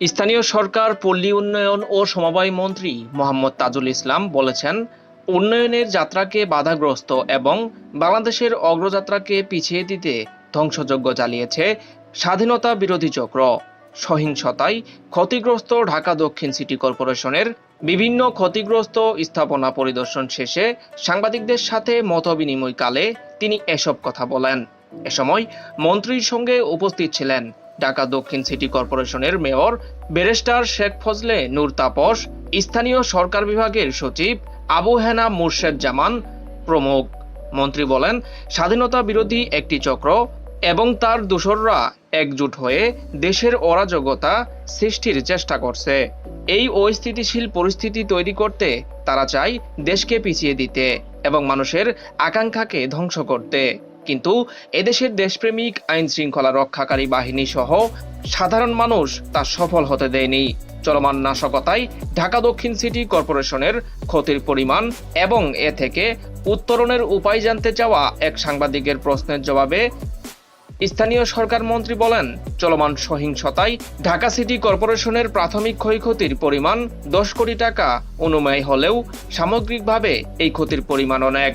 স্থানীয় সরকার, পল্লী উন্নয়ন ও সমবায় মন্ত্রী মোহাম্মদ তাজুল ইসলাম বলেছেন, উন্নয়নের যাত্রাকে বাধাগ্রস্ত এবং বাংলাদেশের অগ্রযাত্রাকে পিছিয়ে দিতে ধ্বংসযজ্ঞ চালিয়েছে স্বাধীনতা বিরোধী চক্র। সহিংসতায় ক্ষতিগ্রস্ত ঢাকা দক্ষিণ সিটি কর্পোরেশনের বিভিন্ন ক্ষতিগ্রস্ত স্থাপনা পরিদর্শন শেষে সাংবাদিকদের সাথে মতবিনিময়কালে তিনি এসব কথা বলেন। এ সময় মন্ত্রীর সঙ্গে উপস্থিত ছিলেন ঢাকা দক্ষিণ সিটি কর্পোরেশনের মেয়র ব্যারিস্টার শেখ ফজলে নূর তাপস, স্থানীয় সরকার বিভাগের সচিব আবু হেনা মুর্শেদ জামান প্রমুখ। মন্ত্রী বলেন, স্বাধীনতা বিরোধী একটি চক্র এবং তার দোসররা একজোট হয়ে দেশের অরাজকতা সৃষ্টির চেষ্টা করছে। এই অস্থিতিশীল পরিস্থিতি তৈরি করতে তারা চায় দেশকে পিছিয়ে দিতে এবং মানুষের আকাঙ্ক্ষাকে ধ্বংস করতে। কিন্তু এদেশের দেশপ্রেমিক আইন শৃঙ্খলা রক্ষাকারী বাহিনী সহ সাধারণ মানুষ তা সফল হতে দেয়নি। চলমান নাশকতায় ঢাকা দক্ষিণ সিটি কর্পোরেশনের ক্ষতির পরিমাণ এবং এ থেকে উত্তরণের উপায় জানতে চাওয়া এক সাংবাদিকের প্রশ্নের জবাবে স্থানীয় সরকার মন্ত্রী বলেন, চলমান সহিংসতায় ঢাকা সিটি কর্পোরেশনের প্রাথমিক ক্ষয়ক্ষতির পরিমাণ দশ কোটি টাকা অনুমেয় হলেও সামগ্রিকভাবে এই ক্ষতির পরিমাণ অনেক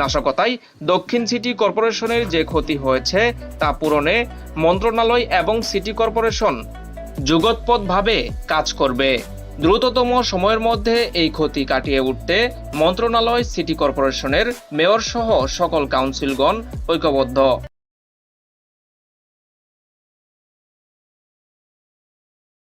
নাশকতায় দক্ষিণ সিটি কর্পোরেশনের যে ক্ষতি হয়েছে তা পূরণে মন্ত্রণালয় এবং সিটি কর্পোরেশন যুগৎপথভাবে কাজ করবে। দ্রুততম সময়ের মধ্যে এই ক্ষতি কাটিয়ে উঠতে মন্ত্রণালয়, সিটি কর্পোরেশনের মেয়র সহ সকল কাউন্সিলগণ ঐক্যবদ্ধ।